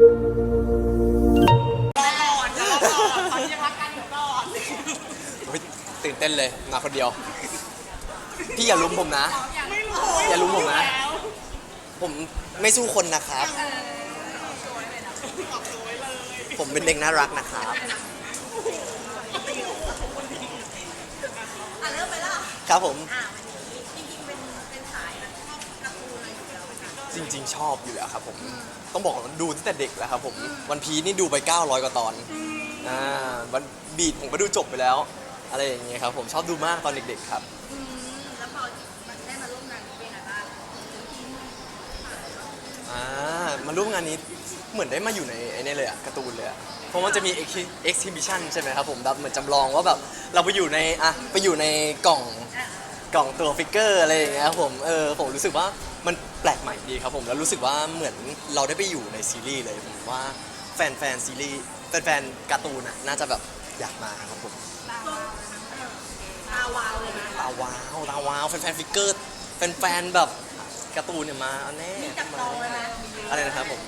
โอ๊ยตื่นเต้นเลยมาคนเดียว พี่อย่าลุมผมนะ อย่าลุมผมนะ ผมไม่สู้คนนะครับ ผมเป็นเด็กน่ารักนะครับอะเริ่มไปแล้วครับผม จริง ๆ ชอบอยู่แล้วครับผมต้องบอกว่าดูตั้งแต่เด็กแล้วครับผมวันพีนี่ดูไป 900 กว่าตอนอ่าวันบีดผมก็ดูจบไปแล้ว อะไรอย่างเงี้ยครับผมชอบดูมากตอนเด็กๆครับ อืมแล้วพอมันได้มาร่วมงานเป็นไงบ้างอ่ามาร่วมงานนี้เหมือนได้มาอยู่ในไอ้นี่เลยอะการ์ตูนเลยอะเพราะมันจะมี exhibition ใช่ไหมครับผมแบบเหมือนจำลองว่าแบบเราไปอยู่ในอะไปอยู่ในกล่องอะกล่องตัวฟิกเกอร์อะไรอย่างเงี้ยครับผมเออผมรู้สึกว่ามัน แปลกใหม่ดีครับผมแล้วรู้สึกว่าเหมือนเราได้ไปอยู่ในซีรีส์เลยผมว่าแฟนแฟนๆซีรีส์แฟนแฟนๆการ์ตูนน่ะน่าจะแบบอยากมาครับผมตาวาวเลยนะตาว้าวตาว้าวแฟนแฟนๆฟิกเกอร์แฟนแฟนๆแบบการ์ตูนเนี่ยมาเอาแน่มีจับจองเลยไหมอะไรนะครับผม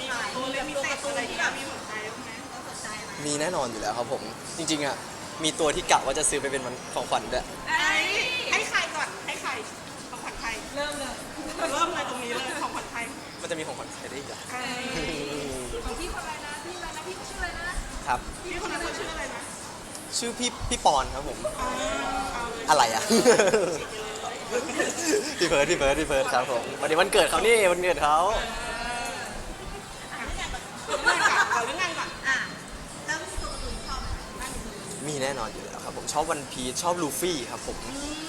มีตัวเล็กมีตัวการ์ตูนที่แบบมีสนใจบ้างไหมต้องสนใจไหมมีแน่นอนอยู่แล้วครับผม จริงๆอะมีตัวที่กะว่าจะซื้อไปเป็นมันของขวัญด้วย ไอ้ให้ใครก่อนให้ใครของขวัญใครเริ่มเลย เริ่มเลยตรงนี้เลยของขวัญใครมันจะมีของขวัญใครได้อีกอะของพี่คนอะไรนะพี่อะไรนะพี่เขาชื่ออะไรนะครับ พี่คนนั้นเขาชื่ออะไรนะชื่อพี่พี่ปอนครับผมอ่าเอาเลยอะไรอะ พี่เฟิร์สพี่เฟิร์สพี่เฟิร์สครับผมวันนี้วันเกิดเขานี่วันเกิดเขาเอาเรื่องงานก่อนอะแล้วมีตัวการ์ตูนชอบไหมบ้านหนูมีแน่นอนอยู่แล้วครับ ผมชอบวันพีชชอบลูฟี่ครับผม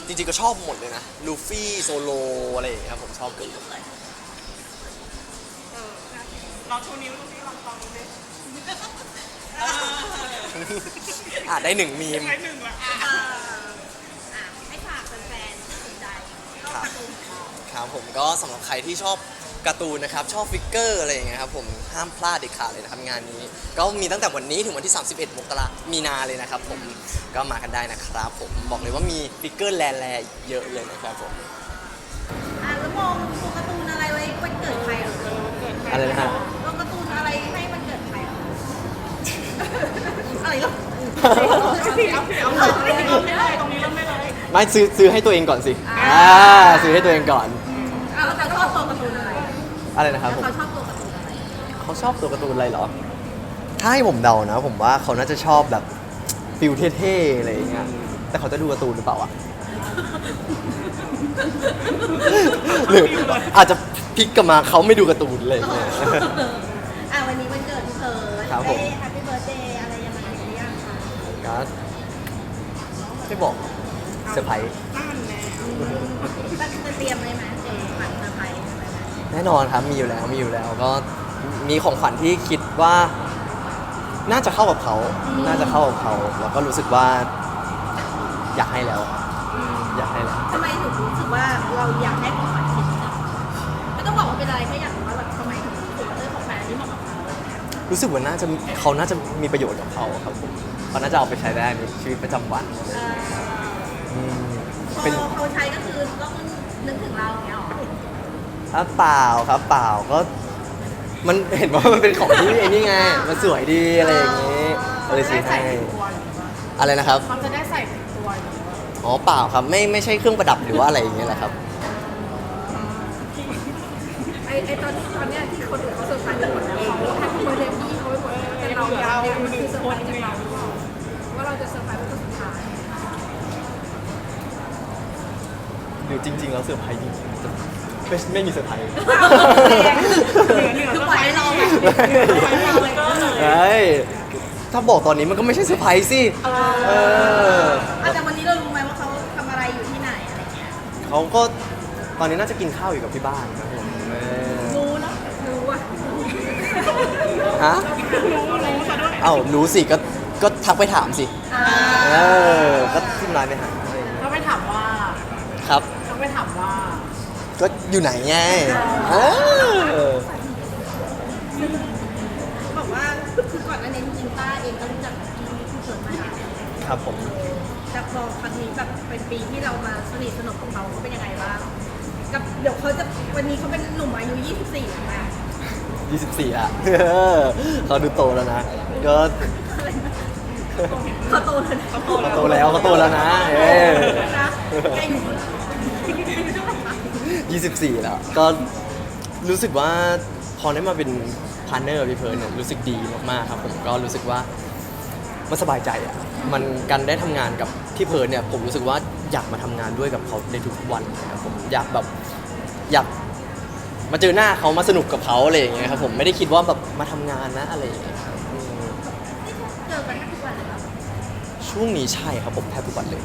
จริงๆก็ชอบหมดเลยนะ ลูฟี่โซโลอะไรอย่างเงี้ยครับผมชอบเกือบหมดเลยเออลองชูนิ้วดูสิลองลองดูสิเอออะได้หนึ่งมีม ใช้หนึ่งละอะเอออะให้ฝากแฟนๆที่สนใจชอบการ์ตูนของเราครับผมก็สำหรับใครที่ชอบ การ์ตูนนะครับชอบฟิกเกอร์อะไรอย่างเงี้ยครับผมห้ามพลาดเด็ดขาดเลยนะครับงานนี้ ก็มีตั้งแต่วันนี้ถึงวันที่ 31มกรามีนาเลยนะครับผมก็มากันได้นะครับผมบอกเลยว่ามีฟิกเกอร์แลๆเยอะเลยนะครับผมอะแล้วมองตัวการ์ตูนอะไรไว้วันเกิดใครเหรออะไรนะฮะตัวการ์ตูนอะไรให้วันเกิดใครเหรอ อะไรเหรอเอาสิเอาสิเอาสิเอาสิเอาเลยตรงนี้เริ่มได้เลยไม่ซื้อซื้อให้ตัวเองก่อนสิอ่าซื้อให้ตัวเองก่อน อะไรนะครับผมเขาชอบตัวการ์ตูนอะไรเขาชอบตัวการ์ตูนอะไรเหรอ ถ้าให้ผมเดานะ ผมว่าเขาน่าจะชอบแบบฟิลเท่ๆอะไรอย่างเงี้ยแต่เขาจะดูการ์ตูนหรือเปล่าอะ หรืออาจจะพลิกกลับมาเขาไม่ดูการ์ตูนอะไรอย่างเงี้ยอะวันนี้วันเกิดพี่เพิร์ดครับผมได้แฮปปี้เบิร์ดเดย์อะไรยังไงหรือยังคะก็ไม่บอกเซอร์ไพรส์นั่นแน่จะเตรียมเลยไหม แน่นอนครับมีอยู่แล้วมีอยู่แล้วก็มีของขวัญที่คิดว่า น่าจะเข้ากับเขา น่าจะเข้ากับเขาแล้วก็รู้สึกว่า อยากให้แล้วอยากให้แล้ว ทำไมถึงรู้สึกว่าเราอยากให้ของขวัญชิ้นนี้ไม่ต้องบอกว่าเป็นอะไรแค่อยากรู้ว่าแบบทำไมถึงรู้สึกว่าเออของขวัญอันนี้เหมาะกับเขาอะไรอย่างเงี้ยรู้สึกว่าน่าจะเขาน่าจะมีประโยชน์กับเขาครับผมเขาน่าจะเอาไปใช้ได้ในชีวิตประจำวันเอออืมพอเป็น เขาใช้ก็คือต้องนึกถึงเราอย่างเงี้ยหรอ ถ้าเปล่าครับเปล่าก็ มันเห็นว่ามันเป็นของที่ไอ้นี่ไง มันสวยดีอะไรอย่างงี้ก็เลยซื้อให้ตัวอยู่อะไรนะครับ เขาจะได้ใส่ติดตัวอยู่อ๋อเปล่าครับไม่ไม่ใช่เครื่องประดับหรือว่าอะไรอย่างเงี้ยแหละครับ ไอไอตอนที่ตอนเนี้ยที่คนอื่นเขาเซอร์ไพรส์กันหมดแล้วเขาแฮปปี้เบิร์ดเดย์พี่เขาไปหมดแล้วแต่เราอยากเนี่ยมันคือเซอร์ไพรส์จากเราหรือเปล่าว่าเราจะเซอร์ไพรส์เป็นคนสุดท้ายหรือจริง ๆ แล้วเซอร์ไพรส์จริงๆจะ ไม่ไม่มีเซอร์ไพรส์ คือปล่อยให้เราแบบเฮ้ยถ้าบอกตอนนี้มันก็ไม่ใช่เซอร์ไพรส์สิ เออ อะแต่วันนี้เรารู้ไหมว่าเขาทำอะไรอยู่ที่ไหนอะไรเงี้ย เขาก็ตอนนี้น่าจะกินข้าวอยู่กับที่บ้านครับผมเออรู้เนาะรู้อะฮะรู้รู้ซะด้วยเอ้ารู้สิก็ก็ทักไปถามสิ อ่าเออ ก็ขึ้นไลน์ไปหาอะไรอย่างเงี้ยเขาไปถามว่าครับ เขาไปถามว่า ก็อยู่ไหนไงเออบอกว่าคือก่อนหน้านี้จริงๆป้าเองก็รู้จักกับพี่ผู้เกิดมาครับผม แต่พอครั้งนี้แบบเป็นปีที่เรามาสนิทสนมกับเขาเขาเป็นยังไงบ้างกับเดี๋ยวเขาจะวันนี้เขาเป็นหนุ่มอายุ 24แล้วนะ24 อะ เขาดูโตแล้วนะก็เขาโตเลยนะเขาโตเขาแล้วโตแล้วเขาโตแล้วนะเออนะแกอยู่ 24 แล้ว ก็รู้สึกว่าพอได้มาเป็นพาร์เนอร์พี่เพิร์นเนี่ยรู้สึกดีมากๆครับผมก็รู้สึกว่ามันสบายใจอะมันการได้ทำงานกับพี่เพิร์นเนี่ยผมรู้สึกว่าอยากมาทำงานด้วยกับเขาในทุกวันนะครับผมอยากแบบอยากมาเจอหน้าเขามาสนุกกับเขาอะไรอย่างเงี้ยครับผมไม่ได้คิดว่าแบบมาทำงานนะอะไรอย่างเงี้ยครับอืมเจอกันแทบทุกวันเลยครับช่วงนี้ใช่ครับผมแทบทุกวันเลย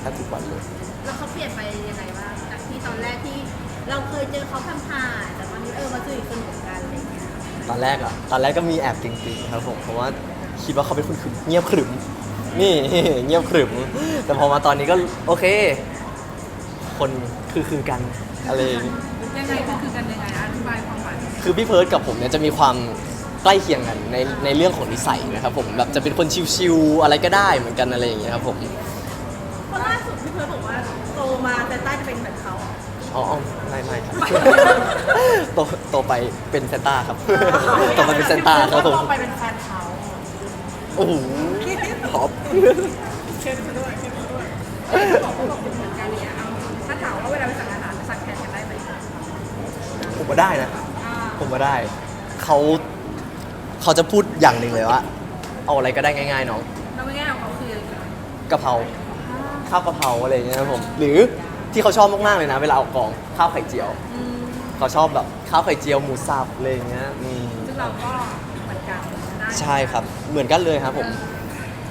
แทบทุกวันเลย แล้วเขาเปลี่ยนไปยังไงบ้างจากที่ ตอนแรกที่เราเคยเจอเขาผ่านๆแต่ตอนนี้เออมาเจออีกคนเหมือนกันอะไรอย่างเงี้ยตอนแรกอะตอนแรกก็มีแอบจริงๆครับผม เพราะว่าคิดว่าเขาเป็นคนขรึมเงียบขรึม นี่ เงียบขรึม แต่พอมาตอนนี้ก็โอเค คนคือคือกันอะไรอย่างงี้ยังไงคือคือกันยังไงอธิบายความหมายคือพี่เพิร์ดกับผมเนี่ยจะมีความใกล้เคียงกันในในเรื่องของนิสัยนะครับผม แบบจะเป็นคนชิวๆอะไรก็ได้เหมือนกันอะไรอย่างเงี้ยครับผมเพราะล่าสุดพี่เพิร์ดบอกว่าโตมาแต่ใต้จะเป็นเหมื อนเขาอ๋ออ๋อไม่ไม่ครับโตโตไปเป็นเซนต้าครับโตไปเป็นเซนต้าครับผมไปเป็นแฟนเขาโอ้โหท็อปเช่นซะด้วยเช่นซะด้วยบอกเขาบอกเหมือนกันเนี่ยเอาถ้าถามว่าเวลาไปสั่งอาหารสั่งแทนกันได้ไหมผมว่าได้นะอ่าผมว่าได้เขาเขาจะพูดอย่างหนึ่งเลยว่าเอาอะไรก็ได้ง่ายๆน้องแล้วไม่ง่ายของเขาคือกะเพราข้าวกะเพราอะไรอย่างเงี้ยครับผม หรือ ที่เขาชอบมากๆเลยนะ เวลาเอากองข้าวไข่เจียว อืมเขาชอบแบบข้าวไข่เจียวหมูสับอะไรอย่างเงี้ยอืมซึ่งเราก็เหมือนกันได้ใช่ครับ เหมือนกันเลยครับผม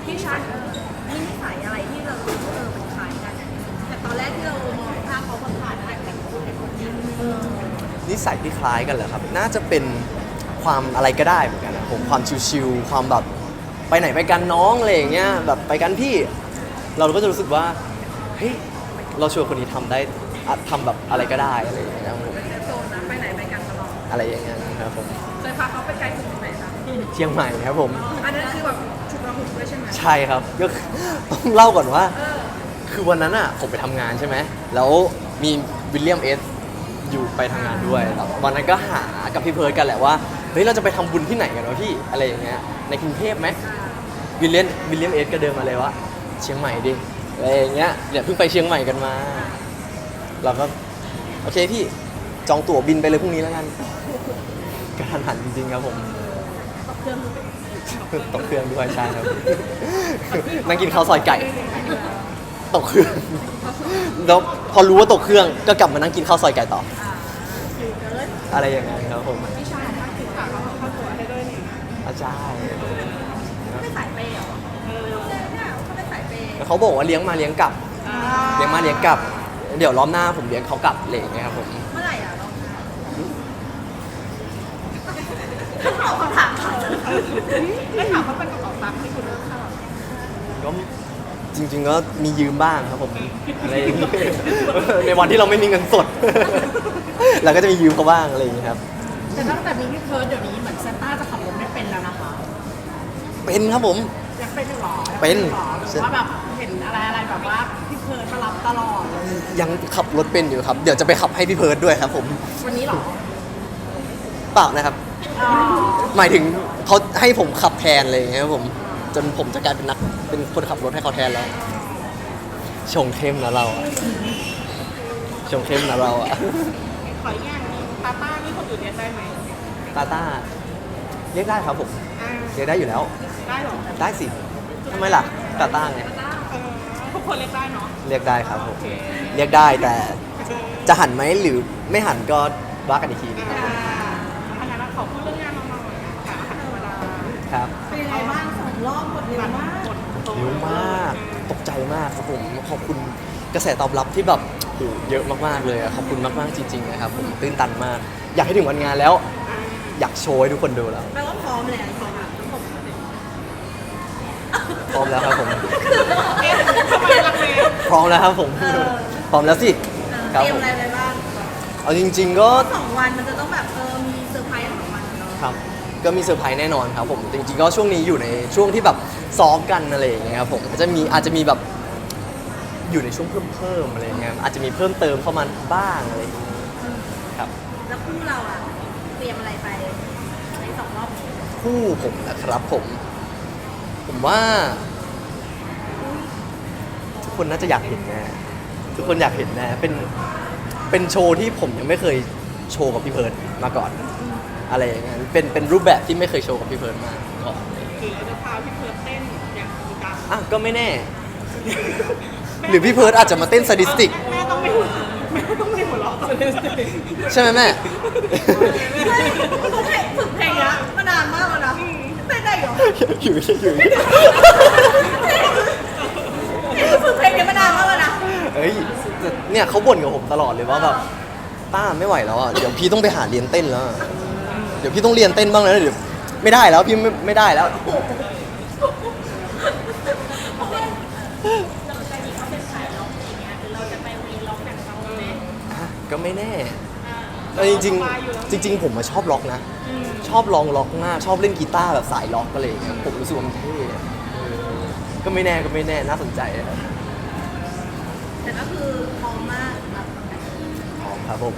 พี่ชัดมีนิสัยอะไรที่เรารู้ว่าเออมันคล้ายกันแต่ตอนแรกที่เรามองภาพเขาผ่านๆอะไรแต่พูดในคนนี้เออนิสัยที่คล้ายกันเหรอครับ น่าจะเป็นความอะไรก็ได้เหมือนกันนะผมความชิวๆความแบบไปไหนไปกันน้องอะไรอย่างเงี้ยแบบไปกันพี่ เราก็จะรู้สึกว่าเฮ้ย เราชวนคนนี้ทำได้อะทำแบบอะไรก็ได้อะไรอย่างเงี้ยครับผมเป็นโซนนะไปไหนไปกันตลอดอะไรอย่างเงี้ยครับผมเคยพาเขาไปไกลสุดที่ไหนคะเชียงใหม่ครับผม อันนั้นคือแบบฉุกระหุกด้วยใช่ไหมใช่ครับก็คือ ต้องเล่าก่อนว่า เออคือวันนั้นอะผมไปทำงานใช่ไหม แล้วมีวิลเลียมเอสอยู่ไปทำงานด้วยแล้ววันนั้นก็หากับพี่เพิร์ดกันแหละว่า เฮ้ยเราจะไปทำบุญที่ไหนกันวะพี่ อะไรอย่างเงี้ย ในกรุงเทพไหม วิลเลียมวิลเลียมเอสก็เดินมาเลยว่าเชียงใหม่ดิ อะไรอย่างเงี้ยเนี่ยเพิ่งไปเชียงใหม่กันมา เราก็โอเคพี่จองตั๋วบินไปเลยพรุ่งนี้แล้วกันกระทันหันจริงๆครับผมตกเครื่องมือเป็นตกเครื่องด้วยใช่ครับนั่งกินข้าวซอยไก่ ตกเครื่องแล้วพอรู้ว่าตกเครื่องก็กลับมานั่งกินข้าวซอยไก่ต่ออ่าคือเกิร์ดอะไรอย่างเงี้ยครับผมพี่ชายทักถึงค่ะเขาเข้าตัวให้ด้วยนี่อาจารย์ เป็นสายเปย์แล้วเขาบอกว่าเลี้ยงมาเลี้ยงกลับ เลี้ยงมาเลี้ยงกลับ เดี๋ยวรอบหน้าผมเลี้ยงเขากลับอะไรอย่างเงี้ยครับผมเมื่อไหร่อะเราตอบคำถามค่ะได้ข่าวว่าเป็นกระเป๋าตังค์ที่คุณเลิกเข้าก็จริง ๆ ก็มียืมบ้างครับผมอะไรอย่างเงี้ยในวันที่เราไม่มีเงินสด เราก็จะมียืมเขาบ้างอะไรอย่างเงี้ยครับ แต่ตั้งแต่มีพี่เพิร์ดเดี๋ยวนี้เหมือนเซนต้าจะขับรถไม่เป็นแล้วนะคะเป็นครับผม ยังเป็นอยู่หรอยังเป็นอยู่หรอหรือว่าแบบเห็น อะไรอะไรแบบว่าพี่เพิร์ดมารับตลอดเลยยังขับรถเป็นอยู่ครับ เดี๋ยวจะไปขับให้พี่เพิร์ดด้วยครับผมวันนี้หรอเปล่านะครับ อ๋อหมายถึงเขาให้ผมขับแทนอะไรอย่างเงี้ยครับผม จนผมจะกลายเป็นนักเป็นคนขับรถให้เขาแทนแล้ว ชงเข้มนะเราอะชงเข้มนะเราอะขออีกอย่างหนึงตาต้านี่คนอื่นเรียกได้ไหมตาต้าเรียกได้ครับผมอ่าเรียกได้อยู่แล้ว ได้หรอได้สิทำไมล่ะตาต้าไงเออทุ กคนเรียกได้เนาะ เรียกได้ครับผมโอเคเรียกได้แต่จะหันไหมหรือไม่หันก็ว่ากันอีกทีนึงอ่าอันนั้นขอพูดเรื่องงานเราหน่อยค่ะธรรมดาครับ เป็นยังไงบ้างสองรอบหมดเร็วมากกดโตเยอะมาก ตกใจมากครับผม ขอบคุณกระแสตอบรับที่แบบโหเยอะมากๆเลยอะขอบคุณมากๆจริงๆนะครับผม ตื้นตันมาก อยากให้ถึงวันงานแล้ว อยากโชว์ให้ทุกคนดูแล้ว แปลว่าพร้อมเลยอะพร้อมอะทั้งหมด พร้อมแล้วครับผมเอ๊ะทำไมลังเลพร้อมแล้วครับผมพร้อมแล้วสิเออครับเตรียผมมอะไรไปบ้างเอาจริง ๆก็สองวันมันจะต้องแบบเออมีเซอร์ไพรส์ทั้งสองวันอะเนาะครับก็มีเซอร์ไพรส์แน่นอนครับผมจริงๆก็ช่วงนี้อยู่ในช่วงที่แบบซ้อมกันอะไรอย่างเงี้ยครับผมก็จะมีอาจจะมีแบบอยู่ในช่วงเพิ่มเพิ่มๆอะไรอย่างเงี้ยอาจจะมีเพิ่มเติมเข้ามาบ้างอะไรอย่างเงี้ยครับ แล้วคู่เราอะเตรียมอะไรไปในสองรอบนี้คู่ผมนะครับผม ผมว่า ทุกคนน่าจะอยากเห็นแน่ทุกคนอยากเห็นแน่เป็นเป็นโชว์ที่ผมยังไม่เคยโชว์กับพี่เพิร์ดมาก่อน อะไรอย่างเงี้ยเป็นเป็นรูปแบบที่ไม่เคยโชว์กับพี่เพิร์ดมาก่อนหรือเราจะพาพี่เพิร์ดเต้นอย่างจริงจังอะก็ไม่แน่ หรือพี่เพิร์ดอาจจะมาเต้นสดิสติก แม่ต้องไม่หัวแม่ต้องไม่หัวเราะตอนเล่นสติใช่ไหมแม่ฝึกเพลงนี้มานานมากแล้วนะเต้นได้เหรออยู่อยู่ฝึกเพลงนี้มานานมากแล้วนะเฮ้ยแต่เนี่ยเขาบ่นกับผมตลอดเลยว่าแบบต้าไม่ไหวแล้วอะเดี๋ยวพี่ต้องไปหาเรียนเต้นแล้วอะเดี๋ยวพี่ต้องเรียนเต้นบ้างแล้วเดี๋ยวไม่ได้แล้วพี่ไม่ไม่ได้แล้วเราจะมีเขาเป็นสายร้องอย่างเงี้ยหรือเราจะไปเรียนร้องแบบเขาไหมอะก็ไม่แน่เออจริงๆจริง ๆ ผมมาชอบล็อกนะช อบลองล็อกมากชอบเล่นกีตาร์แบบสายล็อกอะไรอย่างเงี้ยผมรู้สึกว่ามันเท่อะเออก็ไม่แน่ก็ไม่แน่น่าสนใจนะครับแต่ก็คือพร้อมมากสำหรับคอนแทคอ๋อครับผม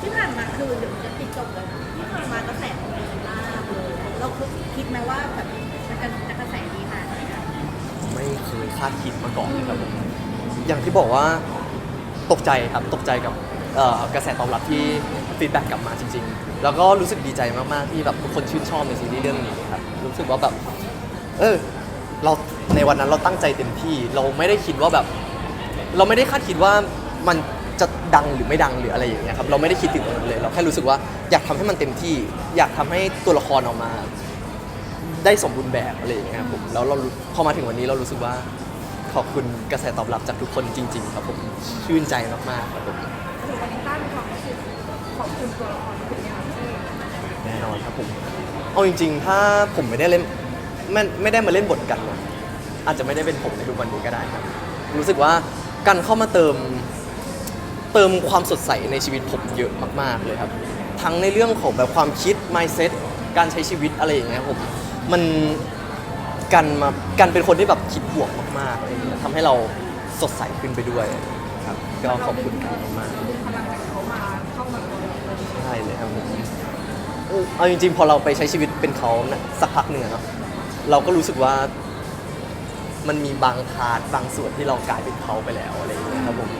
ที่ผ่านมาคือเดี๋ยวจะปิดจบแล้วนะที่ผ่านมากระแสมันดีมากเลยเราคิดไหมว่าแบบมันจะจะกระแสดีขนาดไหนอะไม่เคยคาดคิดมาก่อนเลยครับผม อย่างที่บอกว่าตกใจครับตกใจกับเอ่อกระแสตอบรับที่ ฟีดแบ็กกลับมาจริง ๆ แล้วก็รู้สึกดีใจมาก ๆ ที่แบบทุกคนชื่นชอบในซีรีส์เรื่องนี้ครับ รู้สึกว่าแบบ เออ เราในวันนั้นเราตั้งใจเต็มที่ เราไม่ได้คิดว่าแบบ เราไม่ได้คาดคิดว่ามันจะดังหรือไม่ดังหรืออะไรอย่างเงี้ยครับ เราไม่ได้คิดถึงตรงนั้นเลย เราแค่รู้สึกว่าอยากทำให้มันเต็มที่ อยากทำให้ตัวละครออกมา ได้สมบูรณ์แบบอะไรอย่างเงี้ยครับผม แล้วเราพอมาถึงวันนี้เรารู้สึกว่าขอบคุณกระแสตอบรับจากทุกคนจริง ๆ ครับผม ชื่นใจมากๆครับผมถือวันนี้ต้ามีความรู้สึก ขอบคุณตัวละครทุกอย่างที่แน่นอนครับผมเอาจริง ๆ ถ้าผมไม่ได้เล่นไม่ไม่ได้มาเล่นบทกันเลยอาจจะไม่ได้เป็นผมในทุกวันนี้ก็ได้ครับ รู้สึกว่าการเข้ามาเติมเติมความสดใสในชีวิตผมเยอะมาก ๆ เลยครับ ทั้งในเรื่องของแบบความคิด mindset การใช้ชีวิตอะไรอย่างเงี้ยผมมันกันมากันเป็นคนที่แบบคิดบวกมากๆอะไรอย่างเงี้ยทำให้เราสดใสขึ้นไปด้วยครับ ก็ขอบคุณกันมากดึงพลังจากเขามาตัวเราเลย ๆใช่เลยครับผม เออเอาจริงๆ พอเราไปใช้ชีวิตเป็นเขานะสักพักหนึ่งอะเนาะเราก็รู้สึกว่ามันมีบางพาร์ทบางส่วนที่เรากลายเป็นเขาไปแล้วอะไรอย่างเงี้ยครับผม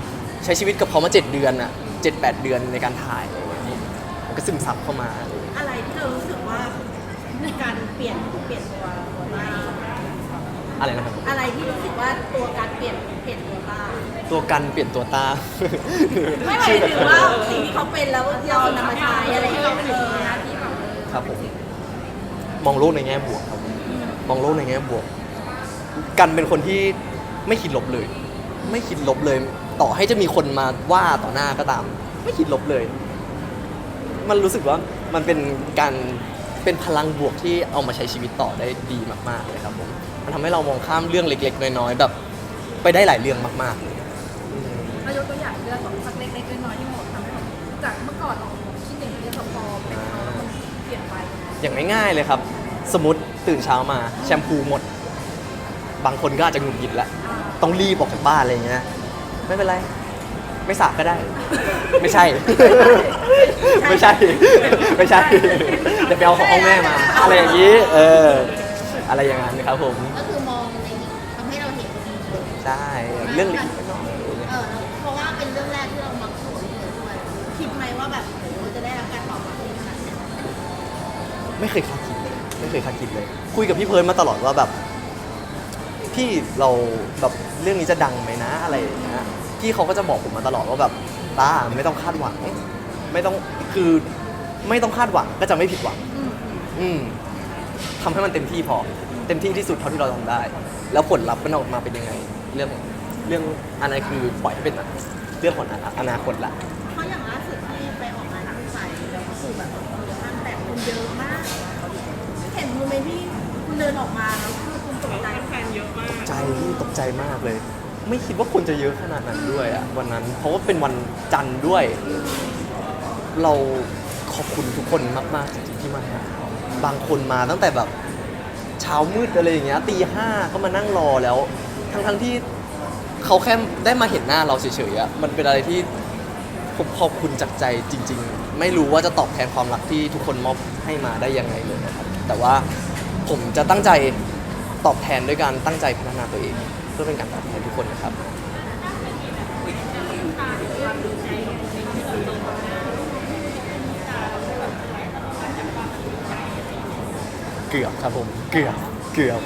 ใช้ชีวิตกับเขามาเจ็ดเดือนอะเจ็ดแปดเดือนในการถ่ายอะไรอย่างเงี้ยมันก็ซึมซับเข้ามาอะไรอย่างเงี้ยอะไรที่เรารู้สึกว่าการเปลี่ยนเปลี่ยนตัวตัวต้าอะไรนะครับอะไรที่รู้สึกว่าตัวการเปลี่ยนเปลี่ยนตัวต้าตัวกันเปลี่ยนตัวตา ไม่หมายถึงว่าสิ่งที่เขาเป็นแล้วเรานำมาใช้อะไรอย่างเงี้ยเออหน้าที่แบบ ครับผมมองโลกในแง่บวกครับผมมองโลกในแง่บวก กันเป็นคนที่ไม่คิดลบเลย ไม่คิดลบเลย ต่อให้จะมีคนมาว่าต่อหน้าก็ตาม ไม่คิดลบเลย มันรู้สึกว่ามันเป็นการเป็นพลังบวกที่เอามาใช้ชีวิตต่อได้ดีมากๆเลยครับผมมันทำให้เรามองข้ามเรื่องเล็ก ๆ น้อยๆแบบ ไปได้หลายเรื่องมากๆเลยยกตัวอย่างเรื่องของสักเล็กๆน้อยๆที่หมดทำให้เราจากเมื่อก่อน อย่างง่ายๆเลยครับ สมมติตื่นเช้ามาแชมพูหมด บางคนก็อาจจะหงุดหงิดแล้วต้องรีบออกจากบ้านอะไรอย่างเงี้ยไม่เป็นไร ไม่สระก็ได้ ไม่ใช่ ไม่ใช่ ไม่ใช่เดี๋ยวไปเอาของห้องแม่มา อะไรอย่างนี้ เออ อะไรอย่างนั้นครับผม ก็คือมองในนี้ทำให้เราเห็นใช่ เรื่องเล็กๆน้อยเออแล้วเพราะว่าเป็นเรื่องแรกที่เรามาสวนเลยด้วยคิดไหมว่าแบบโอ้โหจะได้รับการ ไม่เคยคาดคิดเลยไม่เคยคาดคิดเลย คุยกับพี่เพิร์นมาตลอดว่าแบบพี่เราแบบเรื่องนี้จะดังไหมนะอะไรอย่างเงี้ยพี่เขาก็จะบอกผมมาตลอดว่าแบบตาไม่ต้องคาดหวังไม่ต้องคือไม่ต้องคาดหวังก็จะไม่ผิดหวัง อืมทำให้มันเต็มที่พอ เต็มที่ที่สุดเท่าที่เราทำได้ แล้วผลลัพธ์มันออกมาเป็นยังไง เรื่องเรื่องอันนั้นคือปล่อยให้เป็นเรื่องของอนาคตละ เดินออกมาแล้วคือคุณตกใจแฟนเยอะมากใจพี่ตกใจมากเลย ไม่คิดว่าคนจะเยอะขนาดนั้นด้วยอะวันนั้นเพราะว่าเป็นวันจันทร์ด้วย เราขอบคุณทุกคนมากๆจริงๆที่มาหาบางคนมาตั้งแต่แบบเช้ามืดอะไรอย่างเงี้ยตีห้าก็มานั่งรอแล้ว ทั้งทั้งๆที่เขาแค่ได้มาเห็นหน้าเราเฉยๆอะมันเป็นอะไรที่ผมขอบคุณจากใจจริง ๆ ไม่รู้ว่าจะตอบแทนความรักที่ทุกคนมอบให้มาได้ยังไงเลยนะครับแต่ว่า ผมจะตั้งใจตอบแทนด้วยการตั้งใจพัฒนาตัวเอง เพื่อเป็นการตอบแทนทุกคนนะครับ เกือบครับผม เกือบ เกือบ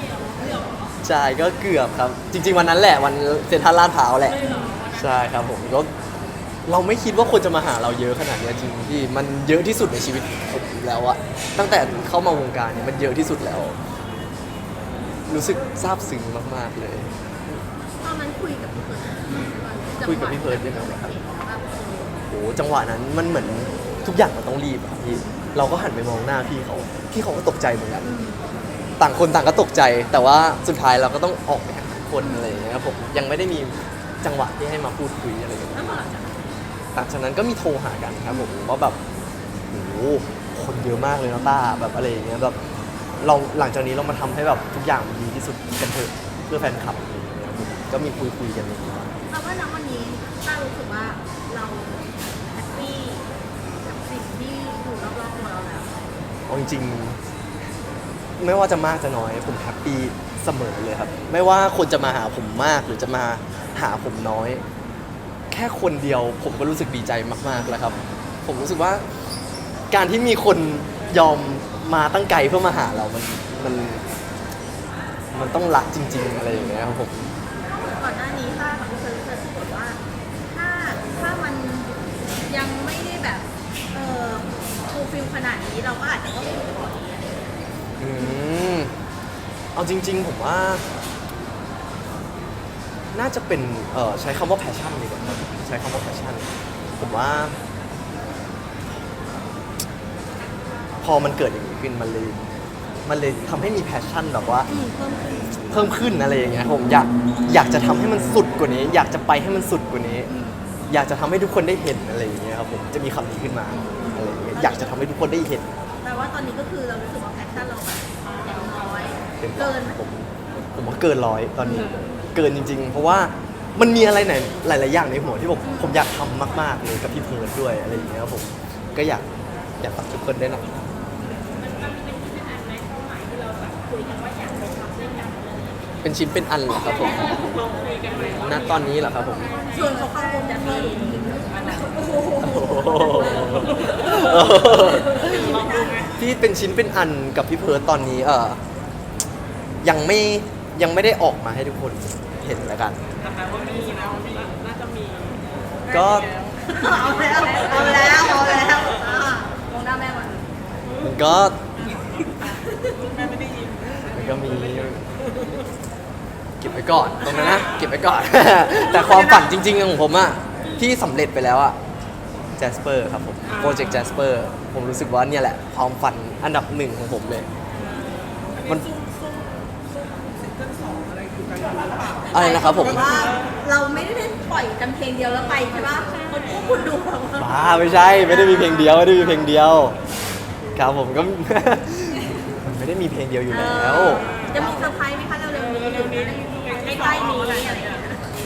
ใช่ก็เกือบครับ จริง ๆ วันนั้นแหละวันเซ็นทรัลลาดพร้าวแหละ ใช่ครับผมก็เราไม่คิดว่าคนจะมาหาเราเยอะขนาดเนี้ยจริงที่มันเยอะที่สุดในชีวิตผม แล้วอะตั้งแต่เข้ามาวงการเนี่ยมันเยอะที่สุดแล้ว รู้สึกซาบซึ้งมาก ๆ เลย ตอนนั้นคุยกับพี่เพิร์ดคุยกับพี่เพิร์ดยังไงครับเห็นแล้วแบบโอ้จังหวะนั้นมันเหมือนทุกอย่างมันต้องรีบอะครับพี่เราก็หันไปมองหน้าพี่เขาพี่เขาก็ตกใจเหมือนกันต่างคนต่างก็ตกใจ แต่ว่าสุดท้ายเราก็ต้องออกไปหาทุกคนอะไรอย่างเงี้ยครับผมยังไม่ได้มีจังหวะที่ให้มาพูดคุยอะไรกัน แล้วพอหลังจากนั้นหลังจากนั้นก็มีโทรหากันครับผมว่าแบบโอ้โห คนเยอะมากเลยนะต้าแบบอะไรอย่างเงี้ยแบบเราหลังจากนี้เรามาทำให้แบบทุกอย่างมันดีที่สุดกันเถอะเพื่อแฟนคลับอะไรอย่างเงี้ยครับผมก็มีคุยคุยๆกันอย่างเงี้ยเราว่าณวันนี้ต้ารู้สึกว่าเราแฮปปี้กับสิ่งที่อยู่รอบๆตัวเราแล้วเอาจริงๆไม่ว่าจะมากจะน้อย ผมแฮปปี้เสมอเลยครับ ไม่ว่าคนจะมาหาผมมากหรือจะมาหาผมน้อย แค่คนเดียวผมก็รู้สึกดีใจมากๆแล้วครับ ผมรู้สึกว่า การที่มีคนยอมมาตั้งไกลเพื่อมาหาเรามันมันมันต้องรักจริง ๆ อะไรอย่างเงี้ยครับผม ก่อนหน้านี้ต้ากับพี่เพิร์ดเคยพูดว่า ถ้าถ้ามันยังไม่ได้แบบ เออฟูลฟิลขนาดนี้เราก็อาจจะต้องอยู่ก่อนนี้อะไรอย่างเงี้ยอืมเอาจริง ๆ ผมว่า น่าจะเป็นเอ่อใช้คำว่าแพชชั่นดีกว่าครับใช้คำว่าแพชชั่น ผมว่า พอมันเกิดอย่างนี้ขึ้นมันเลยมันเลยทำให้มีแพชชั่นแบบว่า อืมเพิ่มขึ้นเพิ่มขึ้นอะไรอย่างเงี้ยผมอยากอยากจะทำให้มันสุดกว่านี้ อยากจะไปให้มันสุดกว่านี้ อยากจะทำให้ทุกคนได้เห็นอะไรอย่างเงี้ยครับผมจะมีคำนี้ขึ้นมาอะไรอย่างเงี้ยอยากจะทำให้ทุกคนได้เห็นแปลว่าตอนนี้ก็คือเรารู้สึกว่าแพชชั่นเราแบบอย่างน้อยเป็นเกินไหมผมผมว่าเกินร้อยตอนนี้ เกินจริง ๆ เพราะว่ามันมีอะไรไหนหลาย ๆ อย่างในหัวที่ผมผมอยากทำมากๆเลยกับพี่เพิร์ดด้วยอะไรอย่างเงี้ยครับผมก็อยากอยากฝากทุกคนได้วยนะ เป็นชิ้นเป็นอันเหรอครับผมณตอนนี้เหรอครับผม ชวนเขาเข้าวงการนี้ที่เป็นชิ้นเป็นอันกับพี่เพิร์ดตอนนี้เออยังไม่ยังไม่ได้ออกมาให้ทุกคนเห็นแล้วกัน แต่แปลว่ามีนะมีน่าจะมีก็เอาแล้วเอาแล้วเอาแล้วอะมองหน้าแม่ก่อนมันก็ แม่ไม่ได้ยินมันก็มีเก็บไว้ก่อนตรงนั้นนะเก็บไว้ก่อน แต่ความฝันจริง ๆ ของผมอะที่สำเร็จไปแล้วอะแจสเปอร์ครับผมโปรเจกต์แจสเปอร์ผมรู้สึกว่าเนี่ยแหละ ความฝันอันดับหนึ่งของผมเลย มันซุ่มซุ่มซุ่มซิงเกิลสองอะไรอยู่กันหรือเปล่าอะไรนะครับผม แต่ว่าเราไม่ได้เล่นปล่อยกันเพลงเดียวแล้วไปใช่ปะคนพวกคุณดูแบบว่าบ้าไม่ใช่ไม่ได้มีเพลงเดียวไม่ได้มีเพลงเดียว ครับผมก็ มันไม่ได้มีเพลงเดียวอยู่แล้ว จะมีเซอร์ไพรส์ไหมคะเร็วๆนี้หรือใกล้ๆนี้อะไรอย่างเงี้ย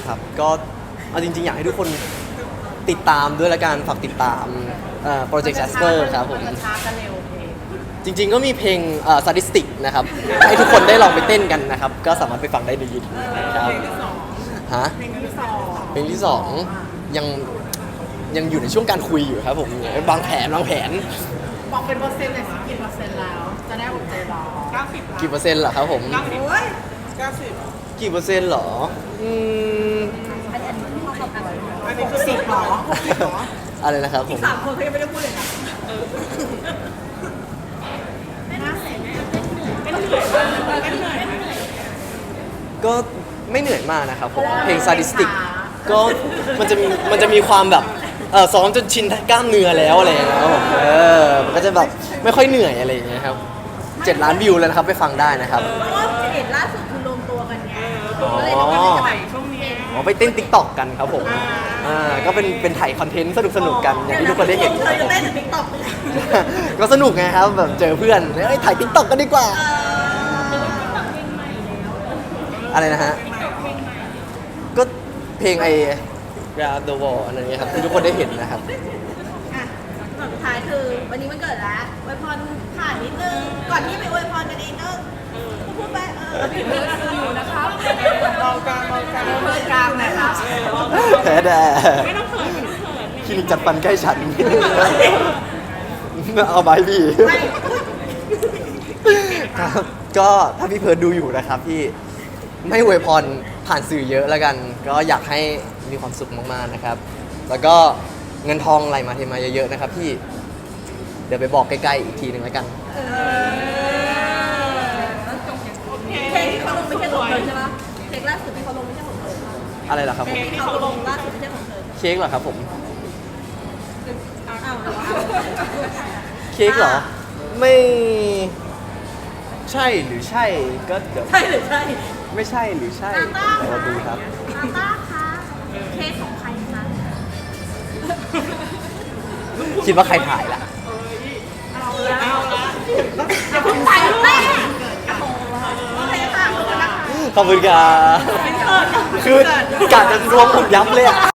ครับก็เอาจริง ๆ อยากให้ทุกคนติดตามด้วยละกันฝากติดตามโปรเจกต์แจสเปอร์ครับผมช้ากันเร็วเพลงจริง ๆ ก็มีเพลงสถิตินะครับ ให้ทุกคนได้ลองไปเต้นกันนะครับ ก็สามารถไปฟังได้ในยูทูบครับเพลงที่สองฮะเพลงที่สองเพลงที่สองยังยังอยู่ในช่วงการคุยอยู่ครับผมวางแผนวางแผนบอกเป็นเปอร์เซ็นต์เลยสิกี่เปอร์เซ็นต์แล้ว จะได้ผมใจรอเก้าสิบกี่เปอร์เซ็นต์เหรอครับผมเก้าสิบโอ้ยเก้าสิบกี่เปอร์เซ็นต์เหรอ อืมอันนี้ที่เขาบอกกันอันนี้คือสิบหรอหกสิบหรออะไรนะครับผม สามคนเขายังไม่ได้พูดเลยนะก็ไม่เหนื่อยมากนะครับผม เพลงซาดิสติก ก็มันจะมีมันจะมีความแบบเออซ้อมจนชินกล้ามเนื้อแล้วอะไรอย่างเงี้ยครับผมเออมันก็จะแบบไม่ค่อยเหนื่อยอะไรอย่างเงี้ยครับเจ็ดล้านวิวแล้วนะครับไปฟังได้นะครับ เอ๋อก็เลยต้องไปจะไปช่วงนี้ อ๋อไปเต้นติ๊กต็อกกันครับผมอ่าก็เป็นเป็นถ่ายคอนเทนต์สนุกสนุกๆกันอย่างที่ทุกคนได้เห็นเธอจะเต้นในติ๊กต็อกเลยก็สนุกไงครับแบบเจอเพื่อนเอ้ยถ่ายติ๊กต็อกกันดีกว่า อะไรนะฮะ ก็เพลงไอ้ Grab the Wall อะไรเงี้ยครับที่ทุกคนได้เห็นนะครับ อะอนสุดท้ายคือ วันนี้มันเกิดแล้วอวยพรผ่านนิดนึง ก่อนที่ไปอวยพรกันเองก็พูดไปเออพี่ เบิร์ดดูอยู่นะครับเบากลางเบากลางเบิร์ดกลางนะครับแพ้แด่ไม่ต้องเขินไม่ต้องเขินคลินิกจัดฟันใกล้ฉัน เอาไปพี่ไม่ครับก็ถ้าพี่เพิร์ดดูอยู่นะครับพี่ไม่อวยพรผ่านสื่อเยอะแล้วกัน ก็อยากให้มีความสุขมากๆนะครับ แล้วก็เงินทองไหลมาเทมาเยอะๆนะครับพี่ เดี๋ยวไปบอกใกล้ๆอีกทีหนึ่งแล้วกัน เพลงที่ เขาลงไม่ใช่ของเธอใช่ปะเพลงล่าสุดที่เขาลงไม่ใช่ของเธออะไรล่ะครับผม ที่เขาลงล่าสุดไม่ใช่ของเธอเค้กเหรอครับผม อ้าวเหรอเค้กเหรอ ไม่ ใช่หรือใช่ก็เดี๋ยวใช่หรือใช่ไม่ใช่หรือใช่ตาต้าเดี๋ยวเราดูครับ ตาต้าคะเค้กของใครคะคิดว่าใครถ่ายล่ะ เอาละอย่าเพิ่งใส่แม่โอเคค่ะ ขอบคุณนะคะขอบคุณครับคือกะจะรวมผมยับเลยอะ